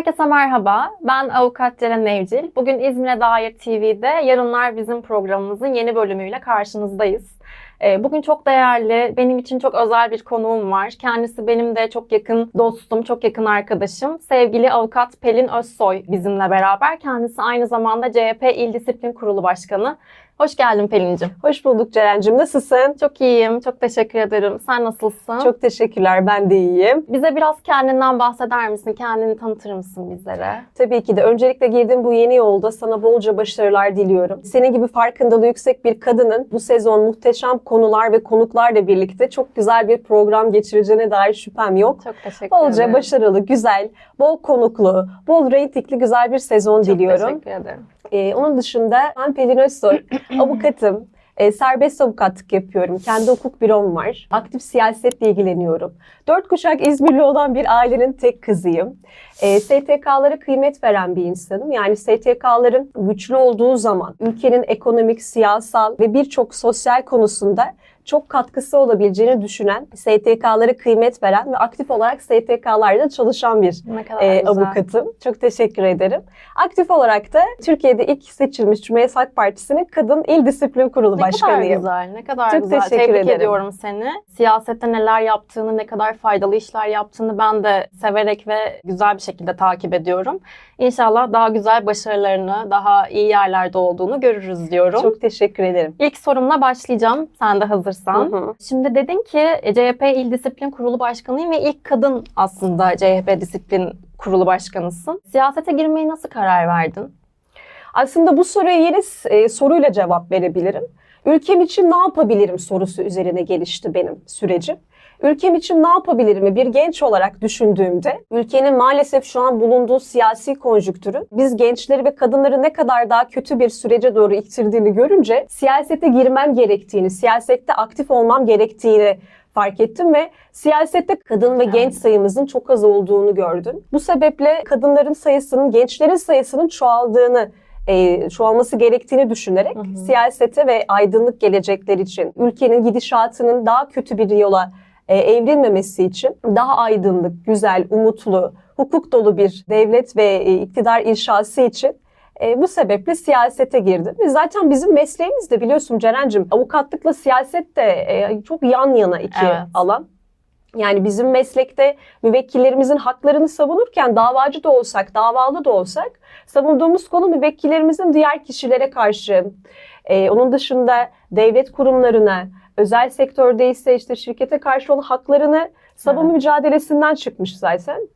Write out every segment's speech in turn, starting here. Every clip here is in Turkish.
Herkese merhaba. Ben avukat Ceren Evcil. Bugün İzmir'e dair TV'de Yarınlar Bizim programımızın yeni bölümüyle karşınızdayız. Ee, Bugün çok değerli, benim için çok özel bir konuğum var. Kendisi benim de çok yakın dostum, çok yakın arkadaşım. Sevgili avukat Pelin Özsoy bizimle beraber. Kendisi aynı zamanda CHP İl Disiplin Kurulu Başkanı. Hoş geldin Pelin'cim. Hoş bulduk Ceren'cim. Nasılsın? Çok iyiyim, çok teşekkür ederim. Sen nasılsın? Çok teşekkürler. Ben de iyiyim. Bize biraz kendinden bahseder misin? Kendini tanıtır mısın bizlere? Tabii ki de öncelikle girdiğim bu yeni yolda sana bolca başarılar diliyorum. Senin gibi farkındalığı yüksek bir kadının bu sezon muhteşem konular ve konuklarla birlikte çok güzel bir program geçireceğine dair şüphem yok. Çok teşekkür Bolca ederim. başarılı, güzel, bol konuklu, bol reytingli güzel bir sezon Çok diliyorum. teşekkür ederim. Ee, onun dışında ben Pelin Özsoy, avukatım. Ee, serbest avukatlık yapıyorum. Kendi hukuk bürom var. Aktif siyasetle ilgileniyorum. Dört kuşak İzmirli olan bir ailenin tek kızıyım. Ee, STK'lara kıymet veren bir insanım. Yani STK'ların güçlü olduğu zaman ülkenin ekonomik, siyasal ve birçok sosyal konusunda çok katkısı olabileceğini düşünen, STK'lara kıymet veren ve aktif olarak STK'larda çalışan bir Ne kadar e, avukatım. Çok teşekkür ederim. Aktif olarak da Türkiye'de ilk seçilmiş Cumhuriyet Halk Partisi'nin Kadın İl Disiplin Kurulu Ne kadar Başkanıyım. güzel, ne kadar Çok güzel. teşekkür Tebrik ederim. ediyorum seni. Siyasette neler yaptığını, ne kadar faydalı işler yaptığını ben de severek ve güzel bir şekilde takip ediyorum. İnşallah daha güzel başarılarını, daha iyi yerlerde olduğunu görürüz diyorum. Çok teşekkür ederim. İlk sorumla başlayacağım sen de hazırsan. Hı hı. Şimdi dedin ki e, CHP İl Disiplin Kurulu Başkanıyım ve ilk kadın aslında CHP Disiplin Kurulu Başkanısın. Siyasete girmeye nasıl karar verdin? Aslında bu soruya yeni e, soruyla cevap verebilirim. Ülkem için ne yapabilirim sorusu üzerine gelişti benim sürecim. Ülkem için ne yapabilirim bir genç olarak düşündüğümde ülkenin maalesef şu an bulunduğu siyasi konjüktürün biz gençleri ve kadınları ne kadar daha kötü bir sürece doğru ittirdiğini görünce siyasete girmem gerektiğini, siyasette aktif olmam gerektiğini fark ettim ve siyasette kadın ve genç sayımızın çok az olduğunu gördüm. Bu sebeple kadınların sayısının, gençlerin sayısının çoğaldığını e, çoğalması gerektiğini düşünerek Hı hı. siyasete ve aydınlık gelecekler için, ülkenin gidişatının daha kötü bir yola e, evrilmemesi için daha aydınlık, güzel, umutlu, hukuk dolu bir devlet ve e, iktidar inşası için e, bu sebeple siyasete girdim. Ve zaten bizim mesleğimiz de biliyorsun Ceren'cim avukatlıkla siyaset de e, çok yan yana iki Evet. alan. Yani bizim meslekte müvekkillerimizin haklarını savunurken davacı da olsak, davalı da olsak savunduğumuz konu müvekkillerimizin diğer kişilere karşı, e, onun dışında devlet kurumlarına, özel sektörde ise işte şirkete karşı olan haklarını savunma Evet. mücadelesinden çıkmış zaten.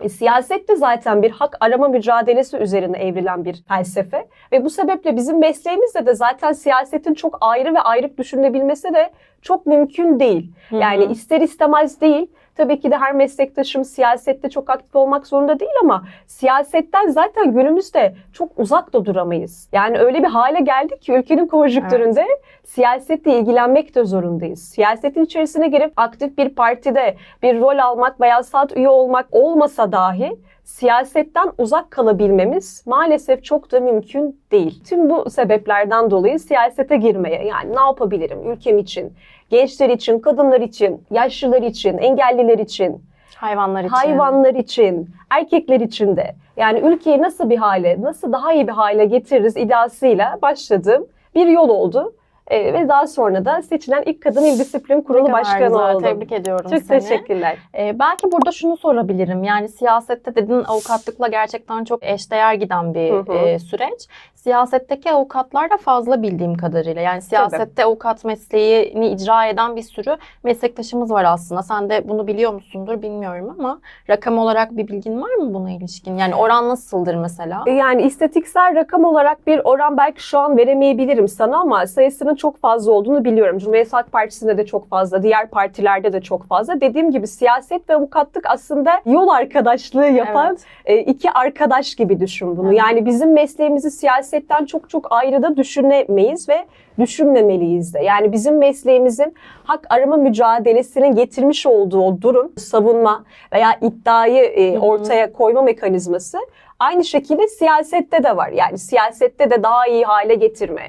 E, siyaset de zaten bir hak arama mücadelesi üzerine evrilen bir felsefe ve bu sebeple bizim mesleğimizde de zaten siyasetin çok ayrı ve ayrı düşünülebilmesi de çok mümkün değil. Yani Hı hı. ister istemez değil. Tabii ki de her meslektaşım siyasette çok aktif olmak zorunda değil ama siyasetten zaten günümüzde çok uzak da duramayız. Yani öyle bir hale geldik ki ülkenin konjüktüründe siyasetle ilgilenmek de zorundayız. Siyasetin içerisine girip aktif bir partide bir rol almak veya saat üye olmak olmasa dahi siyasetten uzak kalabilmemiz maalesef çok da mümkün değil. Tüm bu sebeplerden dolayı siyasete girmeye yani ne yapabilirim ülkem için, gençler için, kadınlar için, yaşlılar için, engelliler için, Hayvanlar için. hayvanlar için, erkekler için de yani ülkeyi nasıl bir hale, nasıl daha iyi bir hale getiririz iddiasıyla başladığım bir yol oldu. Ee, ve daha sonra da seçilen ilk kadın il disiplin kurulu başkanı güzel, oldum. Tebrik ediyorum Çok seni. teşekkürler. Ee, belki burada şunu sorabilirim. Yani siyasette dedin avukatlıkla gerçekten çok eşdeğer giden bir Hı hı. e, süreç. Siyasetteki avukatlar da fazla bildiğim kadarıyla. Yani siyasette avukat mesleğini icra eden bir sürü meslektaşımız var aslında. Sen de bunu biliyor musundur bilmiyorum ama rakam olarak bir bilgin var mı buna ilişkin? Yani oran nasıldır mesela? E, Yani istatistiksel rakam olarak bir oran belki şu an veremeyebilirim sana ama sayısının çok fazla olduğunu biliyorum. Cumhuriyet Halk Partisi'nde de çok fazla, diğer partilerde de çok fazla. Dediğim gibi siyaset ve avukatlık aslında yol arkadaşlığı yapan Evet. e, iki arkadaş gibi düşün bunu. Evet. Yani bizim mesleğimizi siyasetten çok çok ayrı da düşünemeyiz ve düşünmemeliyiz de. Yani bizim mesleğimizin hak arama mücadelesinin getirmiş olduğu durum, savunma veya iddiayı e, ortaya koyma mekanizması aynı şekilde siyasette de var. Yani siyasette de daha iyi hale getirme,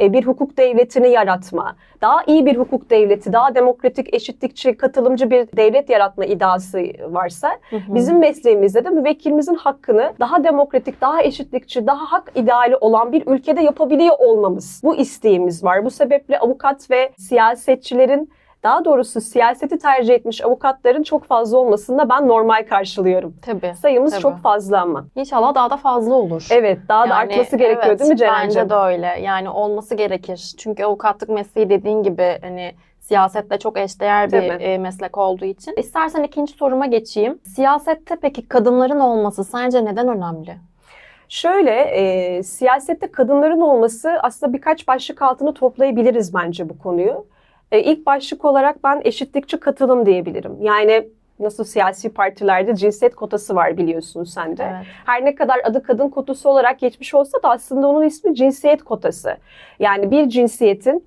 bir hukuk devletini yaratma, daha iyi bir hukuk devleti, daha demokratik, eşitlikçi, katılımcı bir devlet yaratma iddiası varsa bizim mesleğimizde de müvekkilimizin hakkını daha demokratik, daha eşitlikçi, daha hak ideali olan bir ülkede yapabiliyor olmamız. Bu isteğimiz var. Bu sebeple avukat ve siyasetçilerin daha doğrusu siyaseti tercih etmiş avukatların çok fazla olmasını da ben normal karşılıyorum. Tabii. Sayımız Tabii. çok fazla ama. İnşallah daha da fazla olur. Evet daha da Yani artması gerekiyor evet, değil mi Ceren'cim? Bence de öyle. Yani olması gerekir. Çünkü avukatlık mesleği dediğin gibi hani siyasetle çok eşdeğer bir e, meslek olduğu için. İstersen ikinci soruma geçeyim. Siyasette peki kadınların olması sence neden önemli? Şöyle, e, siyasette kadınların olması aslında birkaç başlık altını toplayabiliriz bence bu konuyu. E, ilk başlık olarak ben eşitlikçi katılım diyebilirim. Yani nasıl siyasi partilerde cinsiyet kotası var biliyorsun sen de. Evet. Her ne kadar adı kadın kotası olarak geçmiş olsa da aslında onun ismi cinsiyet kotası. Yani bir cinsiyetin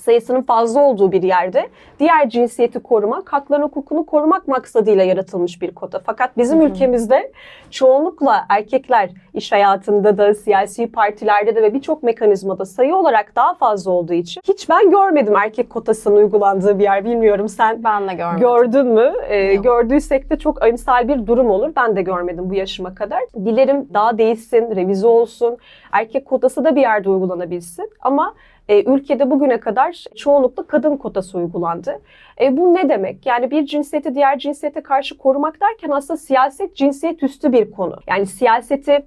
sayısının fazla olduğu bir yerde diğer cinsiyeti korumak, hakların hukukunu korumak maksadıyla yaratılmış bir kota. Fakat bizim Hı hı. ülkemizde çoğunlukla erkekler iş hayatında da, siyasi partilerde de ve birçok mekanizmada sayı olarak daha fazla olduğu için hiç ben görmedim erkek kotasının uygulandığı bir yer. Bilmiyorum sen Ben de görmedim. Gördün mü? Ee, Yok. gördüysek de çok emsal bir durum olur. Ben de görmedim bu yaşıma kadar. Dilerim daha değişsin, revize olsun. Erkek kotası da bir yerde uygulanabilsin. Ama e, ülkede bugüne kadar çoğunlukla kadın kotası uygulandı. E, bu ne demek? Yani bir cinsiyeti diğer cinsiyete karşı korumak derken aslında siyaset cinsiyet üstü bir konu. Yani siyaseti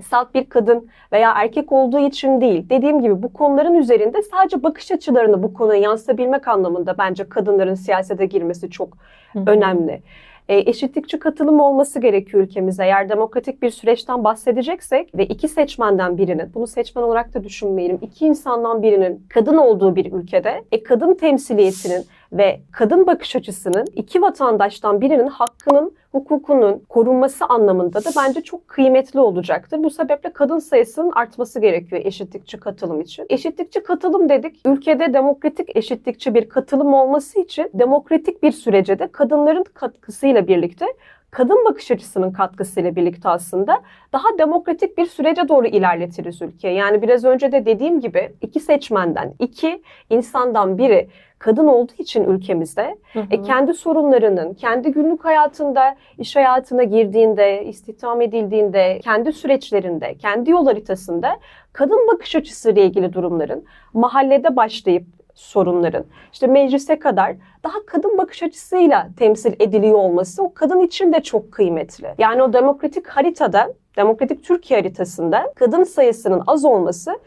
salt bir kadın veya erkek olduğu için değil. Dediğim gibi bu konuların üzerinde sadece bakış açılarını bu konuya yansıtabilmek anlamında bence kadınların siyasete girmesi çok Hı hı. önemli. E, eşitlikçi katılım olması gerekiyor ülkemizde. Eğer demokratik bir süreçten bahsedeceksek ve iki seçmenden birinin, bunu seçmen olarak da düşünmeyelim, iki insandan birinin kadın olduğu bir ülkede, e, kadın temsiliyetinin ve kadın bakış açısının iki vatandaştan birinin hakkının, hukukunun korunması anlamında da bence çok kıymetli olacaktır. Bu sebeple kadın sayısının artması gerekiyor eşitlikçi katılım için. Eşitlikçi katılım dedik. Ülkede demokratik eşitlikçi bir katılım olması için demokratik bir sürece de kadınların katkısıyla birlikte kadın bakış açısının katkısıyla birlikte aslında daha demokratik bir sürece doğru ilerletiriz ülkeyi. Yani biraz önce de dediğim gibi iki seçmenden, iki insandan biri kadın olduğu için ülkemizde Hı hı. e, kendi sorunlarının, kendi günlük hayatında, iş hayatına girdiğinde, istihdam edildiğinde, kendi süreçlerinde, kendi yol haritasında kadın bakış açısıyla ilgili durumların mahallede başlayıp sorunların işte meclise kadar daha kadın bakış açısıyla temsil ediliyor olması o kadın için de çok kıymetli. Yani o demokratik haritada, demokratik Türkiye haritasında kadın sayısının az olması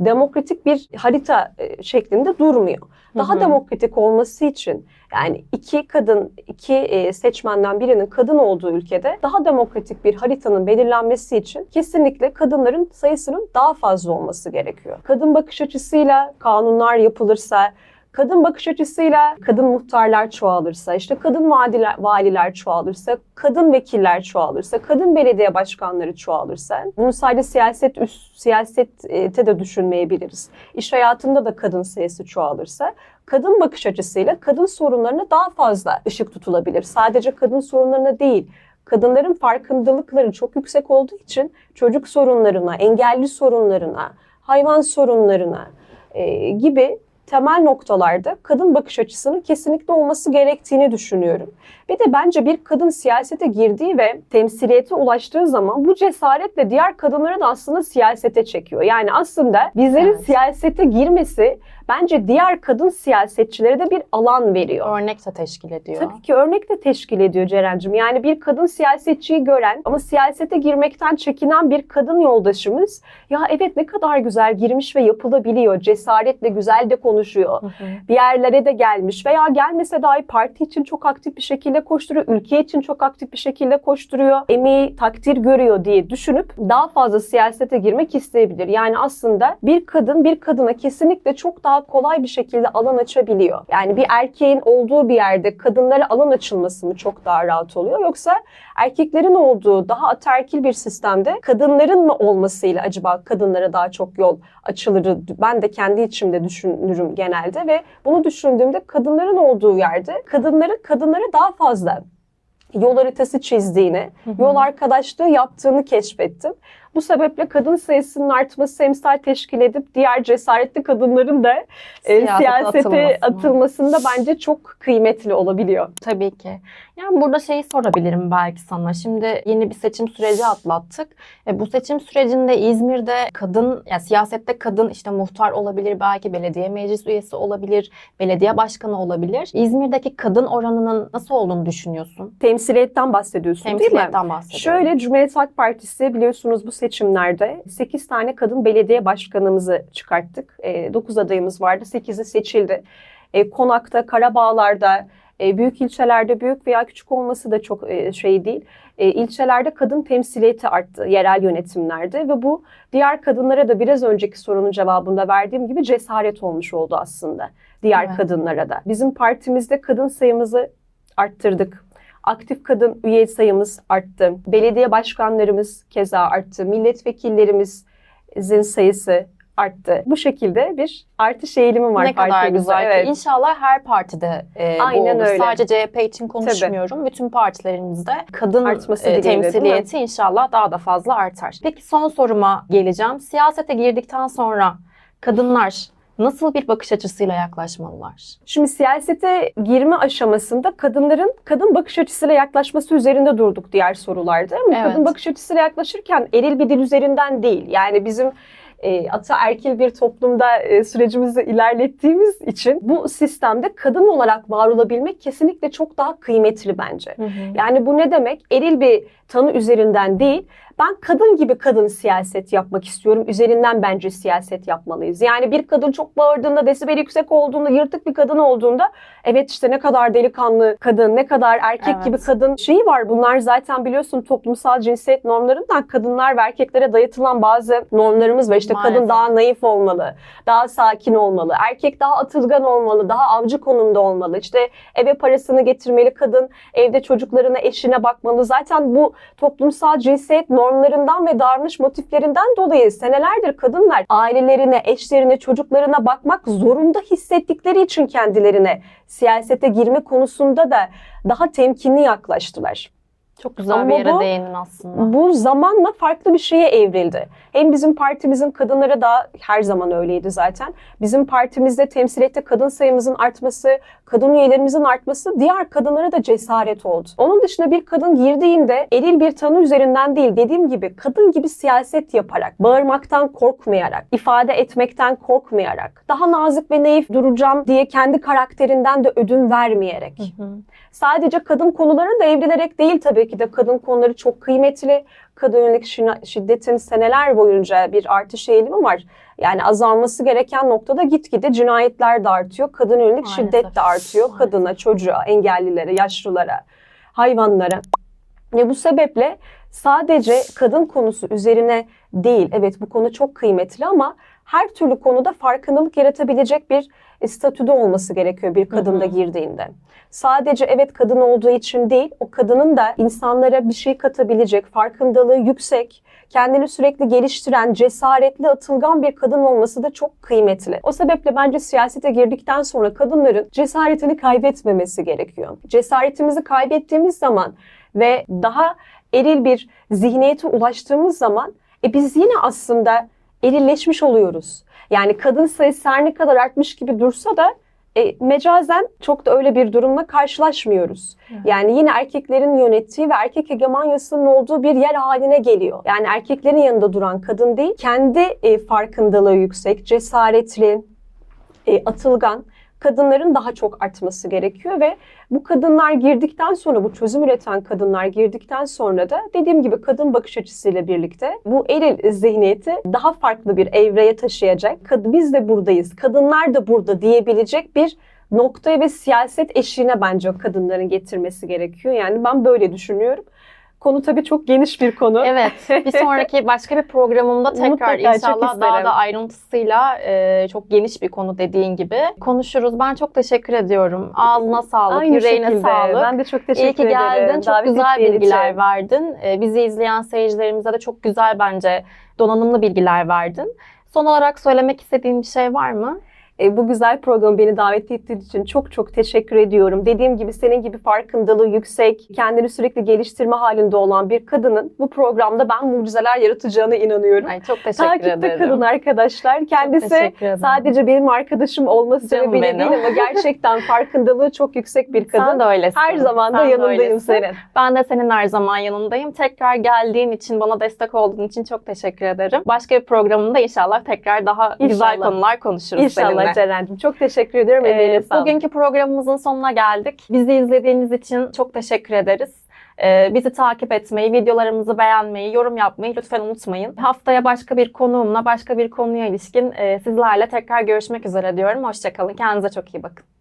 demokratik bir harita e, şeklinde durmuyor. Daha Hı hı. demokratik olması için yani iki kadın, iki e, seçmenden birinin kadın olduğu ülkede daha demokratik bir haritanın belirlenmesi için kesinlikle kadınların sayısının daha fazla olması gerekiyor. Kadın bakış açısıyla kanunlar yapılırsa, kadın bakış açısıyla kadın muhtarlar çoğalırsa, işte kadın valiler, valiler çoğalırsa, kadın vekiller çoğalırsa, kadın belediye başkanları çoğalırsa, bunu sadece siyaset üst siyasette de düşünmeyebiliriz. İş hayatında da kadın sayısı çoğalırsa, kadın bakış açısıyla kadın sorunlarına daha fazla ışık tutulabilir. Sadece kadın sorunlarına değil, kadınların farkındalıkları çok yüksek olduğu için çocuk sorunlarına, engelli sorunlarına, hayvan sorunlarına e, gibi temel noktalarda kadın bakış açısının kesinlikle olması gerektiğini düşünüyorum. Ve de bence bir kadın siyasete girdiği ve temsiliyete ulaştığı zaman bu cesaretle diğer kadınları da aslında siyasete çekiyor. Yani aslında bizlerin Evet. siyasete girmesi bence diğer kadın siyasetçilere de bir alan veriyor. Örnek de teşkil ediyor. Tabii ki örnek de teşkil ediyor Ceren'cim. Yani bir kadın siyasetçiyi gören ama siyasete girmekten çekinen bir kadın yoldaşımız ya evet ne kadar güzel girmiş ve yapılabiliyor. Cesaretle güzel de konuşuyor. Hı hı. Bir yerlere de gelmiş veya gelmese dahi parti için çok aktif bir şekilde koşturuyor. Ülke için çok aktif bir şekilde koşturuyor. Emeği takdir görüyor diye düşünüp daha fazla siyasete girmek isteyebilir. Yani aslında bir kadın bir kadına kesinlikle çok daha kolay bir şekilde alan açabiliyor. Yani bir erkeğin olduğu bir yerde kadınlara alan açılması mı çok daha rahat oluyor yoksa erkeklerin olduğu daha ataerkil bir sistemde kadınların mı olmasıyla acaba kadınlara daha çok yol açılır? Ben de kendi içimde düşünürüm genelde ve bunu düşündüğümde kadınların olduğu yerde kadınların kadınlara daha fazla yol haritası çizdiğini, Hı hı. yol arkadaşlığı yaptığını keşfettim. Bu sebeple kadın sayısının artması emsal teşkil edip diğer cesaretli kadınların da e, Siyasete siyasete atılması. atılmasında bence çok kıymetli olabiliyor. Tabii ki. Yani burada şeyi sorabilirim belki sana. Şimdi yeni bir seçim süreci atlattık. E, bu seçim sürecinde İzmir'de kadın, yani siyasette kadın işte muhtar olabilir, belki belediye meclis üyesi olabilir, belediye başkanı olabilir. İzmir'deki kadın oranının nasıl olduğunu düşünüyorsun? Temsiliyetten bahsediyorsun değil mi? Temsiliyetten bahsediyorum. Şöyle Cumhuriyet Halk Partisi biliyorsunuz bu seçimlerde 8 tane kadın belediye başkanımızı çıkarttık. 9 adayımız vardı. 8'i seçildi. E, Konak'ta, Karabağlar'da, e, büyük ilçelerde büyük veya küçük olması da çok e, şey değil. E, ilçelerde kadın temsiliyeti arttı yerel yönetimlerde ve bu diğer kadınlara da biraz önceki sorunun cevabında verdiğim gibi cesaret olmuş oldu aslında diğer Evet. kadınlara da. Bizim partimizde kadın sayımızı arttırdık. Aktif kadın üye sayımız arttı. Belediye başkanlarımız keza arttı. Milletvekillerimizin sayısı arttı. Bu şekilde bir artış eğilimi var ne kadar güzel. Evet. İnşallah her partide e, bu Aynen olur. öyle. Sadece CHP için konuşmuyorum. Bütün partilerimizde kadın Artması e, değil mi? temsiliyeti inşallah daha da fazla artar. Peki son soruma geleceğim. Siyasete girdikten sonra kadınlar nasıl bir bakış açısıyla yaklaşmalılar? Şimdi siyasete girme aşamasında kadınların kadın bakış açısıyla yaklaşması üzerinde durduk diğer sorularda. Ama Evet. kadın bakış açısıyla yaklaşırken eril bir dil üzerinden değil. Yani bizim e, ataerkil bir toplumda e, sürecimizi ilerlettiğimiz için bu sistemde kadın olarak var olabilmek kesinlikle çok daha kıymetli bence. Yani bu ne demek? Eril bir tanı üzerinden değil. Ben kadın gibi kadın siyaset yapmak istiyorum. Üzerinden bence siyaset yapmalıyız. Yani bir kadın çok bağırdığında, desibeli yüksek olduğunda, yırtık bir kadın olduğunda evet işte ne kadar delikanlı kadın, ne kadar erkek Evet. gibi kadın şeyi var. Bunlar zaten biliyorsun toplumsal cinsiyet normlarından kadınlar ve erkeklere dayatılan bazı normlarımız var. İşte kadın Maalesef. daha naif olmalı, daha sakin olmalı, erkek daha atılgan olmalı, daha avcı konumda olmalı. İşte eve parasını getirmeli kadın, evde çocuklarına, eşine bakmalı. Zaten bu toplumsal cinsiyet normlarından ve davranış motiflerinden dolayı senelerdir kadınlar ailelerine, eşlerine, çocuklarına bakmak zorunda hissettikleri için kendilerine siyasete girme konusunda da daha temkinli yaklaştılar. Çok güzel Ama bir yere bu- değindin aslında. Bu zamanla farklı bir şeye evrildi. Hem bizim partimizin kadınlara da her zaman öyleydi zaten. Bizim partimizde temsiliyette kadın sayımızın artması, kadın üyelerimizin artması diğer kadınlara da cesaret oldu. Onun dışında bir kadın girdiğinde eril bir tanı üzerinden değil dediğim gibi kadın gibi siyaset yaparak, bağırmaktan korkmayarak, ifade etmekten korkmayarak, daha nazik ve naif duracağım diye kendi karakterinden de ödün vermeyerek. Hı hı. Sadece kadın konularına da evrilerek değil tabii ki de kadın konuları çok kıymetli. Kadın yönelik şiddetin seneler boyunca bir artış eğilimi var. Yani azalması gereken noktada gitgide cinayetler de artıyor. Kadın yönelik Maalesef. şiddet de artıyor. Maalesef. Kadına, çocuğa, engellilere, yaşlılara, hayvanlara. Ve bu sebeple sadece kadın konusu üzerine değil, evet bu konu çok kıymetli ama her türlü konuda farkındalık yaratabilecek bir e, statüde olması gerekiyor bir kadın da Hı hı. girdiğinde. Sadece evet kadın olduğu için değil, o kadının da insanlara bir şey katabilecek, farkındalığı yüksek, kendini sürekli geliştiren, cesaretli, atılgan bir kadın olması da çok kıymetli. O sebeple bence siyasete girdikten sonra kadınların cesaretini kaybetmemesi gerekiyor. Cesaretimizi kaybettiğimiz zaman ve daha eril bir zihniyete ulaştığımız zaman e biz yine aslında erilleşmiş oluyoruz. Yani kadın sayısı her ne kadar artmış gibi dursa da e, mecazen çok da öyle bir durumla karşılaşmıyoruz. Evet. Yani yine erkeklerin yönettiği ve erkek hegemonyasının olduğu bir yer haline geliyor. Yani erkeklerin yanında duran kadın değil, kendi e, farkındalığı yüksek, cesaretli, e, atılgan kadınların daha çok artması gerekiyor ve bu kadınlar girdikten sonra bu çözüm üreten kadınlar girdikten sonra da dediğim gibi kadın bakış açısıyla birlikte bu eril zihniyeti daha farklı bir evreye taşıyacak. Kad- Biz de buradayız, kadınlar da burada diyebilecek bir noktaya ve siyaset eşiğine bence kadınların getirmesi gerekiyor. Yani ben böyle düşünüyorum. Konu tabii çok geniş bir konu. Evet. Bir sonraki başka bir programımda tekrar Mutlaka, çok inşallah daha da ayrıntısıyla e, çok geniş bir konu dediğin gibi konuşuruz. Ben çok teşekkür ediyorum. Ağzına sağlık, Aynı yüreğine şekilde. sağlık. Ben de çok teşekkür İyi ki ederim. geldin. Çok davet güzel bilgiler için. verdin. E, bizi izleyen seyircilerimize de çok güzel bence donanımlı bilgiler verdin. Son olarak söylemek istediğin bir şey var mı? E, bu güzel programı beni davet ettiğin için çok çok teşekkür ediyorum. Dediğim gibi senin gibi farkındalığı yüksek, kendini sürekli geliştirme halinde olan bir kadının bu programda ben mucizeler yaratacağına inanıyorum. Ay çok teşekkür Takipte ederim. kalın arkadaşlar. Kendisi sadece benim arkadaşım olması Canım sebebiyle benim. değil ama gerçekten farkındalığı çok yüksek bir kadın. Sen de öylesin. Her zaman da yanındayım öylesin. senin. Ben de senin her zaman yanındayım. Tekrar geldiğin için, bana destek olduğun için çok teşekkür ederim. Başka bir programında inşallah tekrar daha güzel İnşallah. konular konuşuruz İnşallah seninle. Ceren'cim. Çok teşekkür ediyorum. Ee, bugünkü programımızın sonuna geldik. Bizi izlediğiniz için çok teşekkür ederiz. Ee, bizi takip etmeyi, videolarımızı beğenmeyi, yorum yapmayı lütfen unutmayın. Haftaya başka bir konuğumla, başka bir konuya ilişkin e, sizlerle tekrar görüşmek üzere diyorum. Hoşçakalın. Kendinize çok iyi bakın.